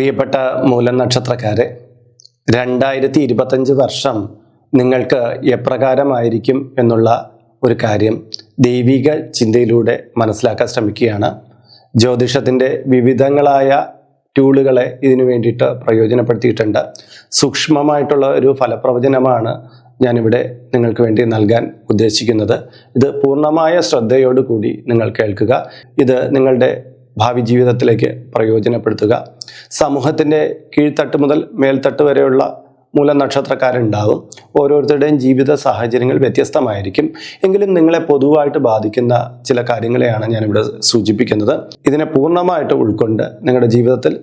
പ്രിയപ്പെട്ട മൂലം നക്ഷത്രക്കാരെ രണ്ടായിരത്തി ഇരുപത്തഞ്ച് വർഷം നിങ്ങൾക്ക് എപ്രകാരമായിരിക്കും എന്നുള്ള ഒരു കാര്യം ദൈവിക ചിന്തയിലൂടെ മനസ്സിലാക്കാൻ ശ്രമിക്കുകയാണ്. ജ്യോതിഷത്തിന്റെ വിവിധങ്ങളായ ടൂളുകളെ ഇതിനു വേണ്ടിയിട്ട് പ്രയോജനപ്പെടുത്തിയിട്ടുണ്ട്. സൂക്ഷ്മമായിട്ടുള്ള ഒരു ഫലപ്രവചനമാണ് ഞാനിവിടെ നിങ്ങൾക്ക് വേണ്ടി നൽകാൻ ഉദ്ദേശിക്കുന്നത്. ഇത് പൂർണമായ ശ്രദ്ധയോടുകൂടി നിങ്ങൾ കേൾക്കുക. ഇത് നിങ്ങളുടെ ഭാവി ജീവിതത്തിലേക്ക് പ്രയോജനപ്പെടുത്തുക. സമൂഹത്തിന്റെ കീഴ്ത്തട്ട് മുതൽ മേൽത്തട്ട് വരെയുള്ള മൂലനക്ഷത്രക്കാരുണ്ടാവും ഓരോരുത്തരുടെയും ജീവിത സാഹചര്യങ്ങൾ വ്യത്യസ്തമായിരിക്കും. എങ്കിലും നിങ്ങളെ പൊതുവായിട്ട് ബാധിക്കുന്ന ചില കാര്യങ്ങളെയാണ് ഞാനിവിടെ സൂചിപ്പിക്കുന്നത്. ഇതിനെ പൂർണമായിട്ട് ഉൾക്കൊണ്ട് നിങ്ങളുടെ ജീവിതത്തിൽ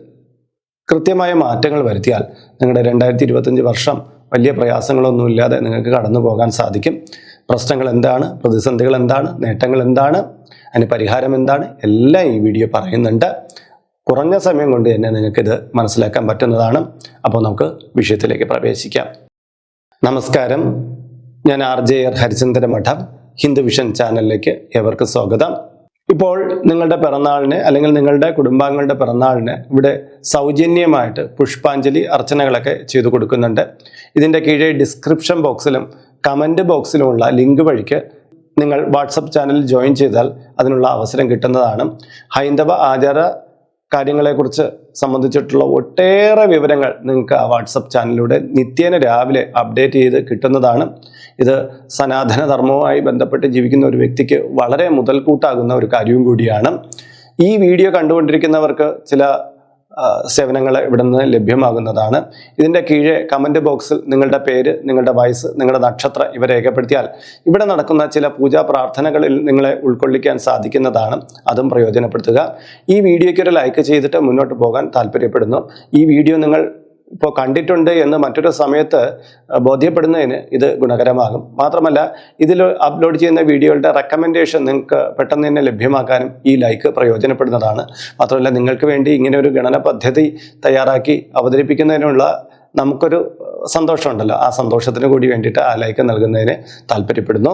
കൃത്യമായ മാറ്റങ്ങൾ വരുത്തിയാൽ നിങ്ങളുടെ രണ്ടായിരത്തി ഇരുപത്തഞ്ച് വർഷം വലിയ പ്രയാസങ്ങളൊന്നുമില്ലാതെ നിങ്ങൾക്ക് കടന്നു പോകാൻ സാധിക്കും. പ്രശ്നങ്ങൾ എന്താണ്? പ്രതിസന്ധികൾ എന്താണ്? നേട്ടങ്ങൾ എന്താണ്? അതിന് പരിഹാരം എന്താണ്? എല്ലാം ഈ വീഡിയോ പറയുന്നുണ്ട്. കുറഞ്ഞ സമയം കൊണ്ട് തന്നെ നിങ്ങൾക്കിത് മനസ്സിലാക്കാൻ പറ്റുന്നതാണ്. അപ്പോൾ നമുക്ക് വിഷയത്തിലേക്ക് പ്രവേശിക്കാം. നമസ്കാരം. ഞാൻ ആർ ജെ ആർ ഹരിചന്ദ്ര മഠം ഹിന്ദു വിഷൻ ചാനലിലേക്ക് ഏവർക്കും സ്വാഗതം. ഇപ്പോൾ നിങ്ങളുടെ പിറന്നാളിന് അല്ലെങ്കിൽ നിങ്ങളുടെ കുടുംബാംഗങ്ങളുടെ പിറന്നാളിന് ഇവിടെ സൗജന്യമായിട്ട് പുഷ്പാഞ്ജലി അർച്ചനകളൊക്കെ ചെയ്തു കൊടുക്കുന്നുണ്ട്. ഇതിന്റെ കീഴെ ഡിസ്ക്രിപ്ഷൻ ബോക്സിലും കമന്റ് ബോക്സിലുമുള്ള ലിങ്ക് വഴിക്ക് നിങ്ങൾ വാട്സപ്പ് ചാനൽ ജോയിൻ ചെയ്താൽ അതിനുള്ള അവസരം കിട്ടുന്നതാണ്. ഹൈന്ദവ ആചാര കാര്യങ്ങളെക്കുറിച്ച് സംബന്ധിച്ചിട്ടുള്ള ഒട്ടേറെ വിവരങ്ങൾ നിങ്ങൾക്ക് ആ വാട്സപ്പ് ചാനലിലൂടെ നിത്യേന രാവിലെ അപ്ഡേറ്റ് ചെയ്ത് കിട്ടുന്നതാണ്. ഇത് സനാതനധർമ്മവുമായി ബന്ധപ്പെട്ട് ജീവിക്കുന്ന ഒരു വ്യക്തിക്ക് വളരെ മുതൽക്കൂട്ടാകുന്ന ഒരു കാര്യവും കൂടിയാണ്. ഈ വീഡിയോ കണ്ടുകൊണ്ടിരിക്കുന്നവർക്ക് ചില സേവനങ്ങൾ ഇവിടെ നിന്ന് ലഭ്യമാകുന്നതാണ്. ഇതിന്റെ കീഴെ കമന്റ് ബോക്സിൽ നിങ്ങളുടെ പേര് നിങ്ങളുടെ വയസ്സ് നിങ്ങളുടെ നക്ഷത്രം ഇവ രേഖപ്പെടുത്തിയാൽ ഇവിടെ നടക്കുന്ന ചില പൂജാ പ്രാർത്ഥനകളിൽ നിങ്ങളെ ഉൾക്കൊള്ളിക്കാൻ സാധിക്കുന്നതാണ്. അതും പ്രയോജനപ്പെടുത്തുക. ഈ വീഡിയോയ്ക്ക് ഒരു ലൈക്ക് ചെയ്തിട്ട് മുന്നോട്ട് പോകാൻ താല്പര്യപ്പെടുന്നു. ഈ വീഡിയോ നിങ്ങൾ ഇപ്പോൾ കണ്ടിട്ടുണ്ട് എന്ന് മറ്റൊരു സമയത്ത് ബോധ്യപ്പെടുന്നതിന് ഇത് ഗുണകരമാകും. മാത്രമല്ല ഇതിൽ അപ്ലോഡ് ചെയ്യുന്ന വീഡിയോകളുടെ റെക്കമെൻഡേഷൻ നിങ്ങൾക്ക് പെട്ടെന്ന് തന്നെ ലഭ്യമാക്കാനും ഈ ലൈക്ക് പ്രയോജനപ്പെടുന്നതാണ്. മാത്രമല്ല നിങ്ങൾക്ക് വേണ്ടി ഇങ്ങനെ ഒരു ഗണന പദ്ധതി തയ്യാറാക്കി അവതരിപ്പിക്കുന്നതിനുള്ള നമുക്കൊരു സന്തോഷമുണ്ടല്ലോ. ആ സന്തോഷത്തിന് കൂടി വേണ്ടിയിട്ട് ആ ലൈക്ക് നൽകുന്നതിന് താല്പര്യപ്പെടുന്നു.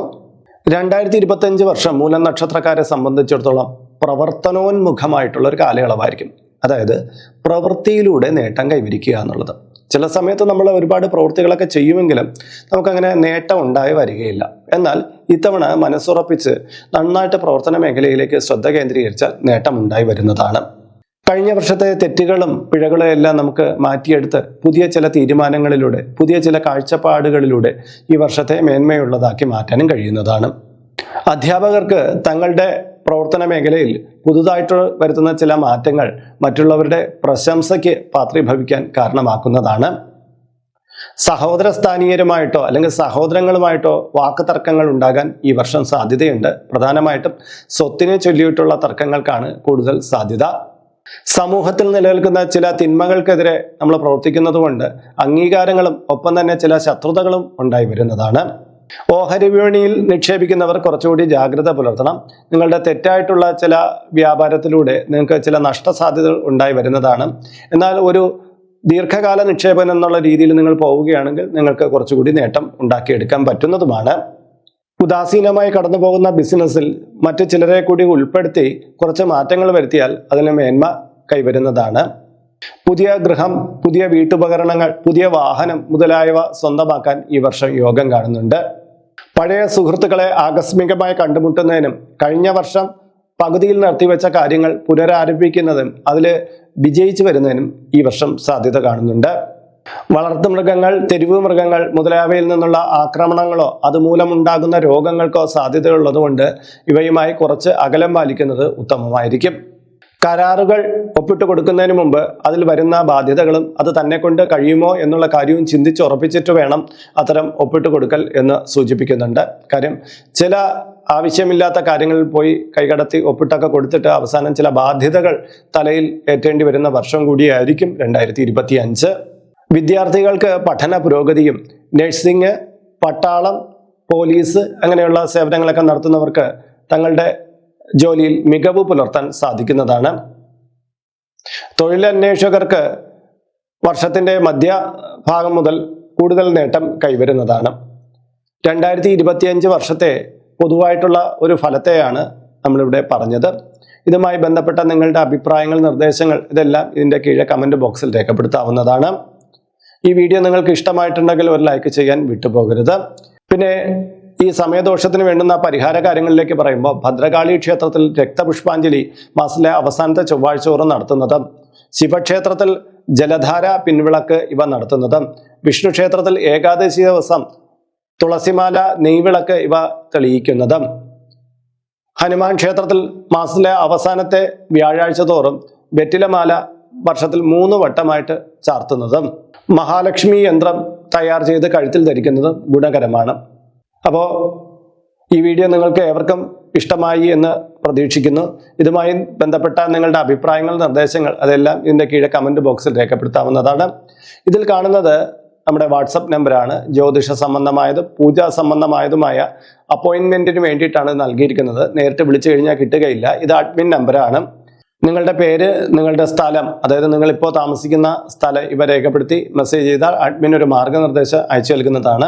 രണ്ടായിരത്തി ഇരുപത്തഞ്ച് വർഷം മൂലം നക്ഷത്രക്കാരെ സംബന്ധിച്ചിടത്തോളം പ്രവർത്തനോന്മുഖമായിട്ടുള്ള ഒരു കാലയളവായിരിക്കും. അതായത് പ്രവൃത്തിയിലൂടെ നേട്ടം കൈവരിക്കുക എന്നുള്ളത്. ചില സമയത്ത് നമ്മൾ ഒരുപാട് പ്രവൃത്തികളൊക്കെ ചെയ്യുമെങ്കിലും നമുക്കങ്ങനെ നേട്ടം ഉണ്ടായി വരികയില്ല. എന്നാൽ ഇത്തവണ മനസ്സുറപ്പിച്ച് നന്നായിട്ട് പ്രവർത്തന മേഖലയിലേക്ക് ശ്രദ്ധ കേന്ദ്രീകരിച്ചാൽ നേട്ടം ഉണ്ടായി വരുന്നതാണ്. കഴിഞ്ഞ വർഷത്തെ തെറ്റുകളും പിഴകളും എല്ലാം നമുക്ക് മാറ്റിയെടുത്ത് പുതിയ ചില തീരുമാനങ്ങളിലൂടെ പുതിയ ചില കാഴ്ചപ്പാടുകളിലൂടെ ഈ വർഷത്തെ മേന്മയുള്ളതാക്കി മാറ്റാനും കഴിയുന്നതാണ്. അധ്യാപകർക്ക് തങ്ങളുടെ പ്രവർത്തന മേഖലയിൽ പുതുതായിട്ട് വരുത്തുന്ന ചില മാറ്റങ്ങൾ മറ്റുള്ളവരുടെ പ്രശംസയ്ക്ക് പാത്രീഭവിക്കാൻ കാരണമാക്കുന്നതാണ്. സഹോദര സ്ഥാനീയരുമായിട്ടോ അല്ലെങ്കിൽ സഹോദരങ്ങളുമായിട്ടോ വാക്ക് തർക്കങ്ങൾ ഉണ്ടാകാൻ ഈ വർഷം സാധ്യതയുണ്ട്. പ്രധാനമായിട്ടും സ്വത്തിനെ ചൊല്ലിയിട്ടുള്ള തർക്കങ്ങൾക്കാണ് കൂടുതൽ സാധ്യത. സമൂഹത്തിൽ നിലനിൽക്കുന്ന ചില തിന്മകൾക്കെതിരെ നമ്മൾ പ്രവർത്തിക്കുന്നതുകൊണ്ട് അംഗീകാരങ്ങളും ഒപ്പം തന്നെ ചില ശത്രുതകളും ഉണ്ടായി വരുന്നതാണ്. ഓഹരി വിപണിയിൽ നിക്ഷേപിക്കുന്നവർ കുറച്ചുകൂടി ജാഗ്രത പുലർത്തണം. നിങ്ങളുടെ തെറ്റായിട്ടുള്ള ചില വ്യാപാരത്തിലൂടെ നിങ്ങൾക്ക് ചില നഷ്ടസാധ്യതകൾ ഉണ്ടായി വരുന്നതാണ്. എന്നാൽ ഒരു ദീർഘകാല നിക്ഷേപം എന്നുള്ള രീതിയിൽ നിങ്ങൾ പോവുകയാണെങ്കിൽ നിങ്ങൾക്ക് കുറച്ചുകൂടി നേട്ടം ഉണ്ടാക്കിയെടുക്കാൻ പറ്റുന്നതുമാണ്. ഉദാസീനമായി കടന്നു പോകുന്ന ബിസിനസ്സിൽ മറ്റു ചിലരെ കൂടി ഉൾപ്പെടുത്തി കുറച്ച് മാറ്റങ്ങൾ വരുത്തിയാൽ അതിന് മേന്മ കൈവരുന്നതാണ്. പുതിയ ഗൃഹം പുതിയ വീട്ടുപകരണങ്ങൾ പുതിയ വാഹനം മുതലായവ സ്വന്തമാക്കാൻ ഈ വർഷം യോഗം കാണുന്നുണ്ട്. പഴയ സുഹൃത്തുക്കളെ ആകസ്മികമായി കണ്ടുമുട്ടുന്നതിനും കഴിഞ്ഞ വർഷം പകുതിയിൽ നിർത്തിവെച്ച കാര്യങ്ങൾ പുനരാരംഭിക്കുന്നതും അതിൽ വിജയിച്ചു വരുന്നതിനും ഈ വർഷം സാധ്യത കാണുന്നുണ്ട്. വളർത്തു മൃഗങ്ങൾ തെരുവ് മൃഗങ്ങൾ മുതലായവയിൽ നിന്നുള്ള ആക്രമണങ്ങളോ അതുമൂലമുണ്ടാകുന്ന രോഗങ്ങൾക്കോ സാധ്യതയുള്ളതുകൊണ്ട് ഇവയുമായി കുറച്ച് അകലം പാലിക്കുന്നത് ഉത്തമമായിരിക്കും. കരാറുകൾ ഒപ്പിട്ട് കൊടുക്കുന്നതിന് മുമ്പ് അതിൽ വരുന്ന ബാധ്യതകളും അത് തന്നെ കൊണ്ട് കഴിയുമോ എന്നുള്ള കാര്യവും ചിന്തിച്ച് ഉറപ്പിച്ചിട്ട് വേണം അത്തരം ഒപ്പിട്ട് കൊടുക്കൽ എന്ന് സൂചിപ്പിക്കുന്നുണ്ട്. കാര്യം ചില ആവശ്യമില്ലാത്ത കാര്യങ്ങളിൽ പോയി കൈകടത്തി ഒപ്പിട്ടൊക്കെ കൊടുത്തിട്ട് അവസാനം ചില ബാധ്യതകൾ തലയിൽ ഏറ്റേണ്ടി വരുന്ന വർഷം കൂടിയായിരിക്കും രണ്ടായിരത്തി ഇരുപത്തി അഞ്ച് വിദ്യാർത്ഥികൾക്ക് പഠന പുരോഗതിയും നഴ്സിംഗ് പട്ടാളം പോലീസ് അങ്ങനെയുള്ള സേവനങ്ങളൊക്കെ നടത്തുന്നവർക്ക് തങ്ങളുടെ ജോലിയിൽ മികവ് പുലർത്താൻ സാധിക്കുന്നതാണ്. തൊഴിലന്വേഷകർക്ക് വർഷത്തിന്റെ മധ്യ ഭാഗം മുതൽ കൂടുതൽ നേട്ടം കൈവരുന്നതാണ്. രണ്ടായിരത്തി ഇരുപത്തിയഞ്ച് വർഷത്തെ പൊതുവായിട്ടുള്ള ഒരു ഫലത്തെയാണ് നമ്മളിവിടെ പറഞ്ഞത്. ഇതുമായി ബന്ധപ്പെട്ട നിങ്ങളുടെ അഭിപ്രായങ്ങൾ നിർദ്ദേശങ്ങൾ ഇതെല്ലാം ഇതിന്റെ കീഴെ കമന്റ് ബോക്സിൽ രേഖപ്പെടുത്താവുന്നതാണ്. ഈ വീഡിയോ നിങ്ങൾക്ക് ഇഷ്ടമായിട്ടുണ്ടെങ്കിൽ ഒരു ലൈക്ക് ചെയ്യാൻ വിട്ടുപോകരുത്. പിന്നെ ഈ സമയദോഷത്തിന് വേണ്ടുന്ന പരിഹാര കാര്യങ്ങളിലേക്ക് പറയുമ്പോൾ ഭദ്രകാളി ക്ഷേത്രത്തിൽ രക്തപുഷ്പാഞ്ജലി മാസത്തിലെ അവസാനത്തെ ചൊവ്വാഴ്ച തോറും നടത്തുന്നത്. ശിവക്ഷേത്രത്തിൽ ജലധാര പിൻവിളക്ക് ഇവ നടത്തുന്നത്. വിഷ്ണു ക്ഷേത്രത്തിൽ ഏകാദശി ദിവസം തുളസിമാല നെയ്വിളക്ക് ഇവ തെളിയിക്കുന്നത്. ഹനുമാൻ ക്ഷേത്രത്തിൽ മാസത്തിലെ അവസാനത്തെ വ്യാഴാഴ്ച തോറും വെറ്റിലമാല വർഷത്തിൽ മൂന്ന് വട്ടമായിട്ട് ചാർത്തുന്നതും. മഹാലക്ഷ്മി യന്ത്രം തയ്യാർ ചെയ്ത് കഴുത്തിൽ ധരിക്കുന്നതും ഗുണകരമാണ്. അപ്പോൾ ഈ വീഡിയോ നിങ്ങൾക്ക് ഏവർക്കും ഇഷ്ടമായി എന്ന് പ്രതീക്ഷിക്കുന്നു. ഇതുമായി ബന്ധപ്പെട്ട നിങ്ങളുടെ അഭിപ്രായങ്ങൾ നിർദ്ദേശങ്ങൾ അതെല്ലാം ഇതിന്റെ കീഴെ കമന്റ് ബോക്സിൽ രേഖപ്പെടുത്താവുന്നതാണ്. ഇതിൽ കാണുന്നത് നമ്മുടെ വാട്സപ്പ് നമ്പറാണ് ജ്യോതിഷ സംബന്ധമായതും പൂജാ സംബന്ധമായതുമായ അപ്പോയിൻമെന്റിന് വേണ്ടിയിട്ടാണ് നൽകിയിരിക്കുന്നത്. നേരിട്ട് വിളിച്ചു കഴിഞ്ഞാൽ കിട്ടുകയില്ല. ഇത് അഡ്മിൻ നമ്പറാണ് നിങ്ങളുടെ പേര് നിങ്ങളുടെ സ്ഥലം അതായത് നിങ്ങളിപ്പോൾ താമസിക്കുന്ന സ്ഥലം ഇവ രേഖപ്പെടുത്തി മെസ്സേജ് ചെയ്താൽ അഡ്മിൻ ഒരു മാർഗനിർദ്ദേശം അയച്ചു നൽകുന്നതാണ്.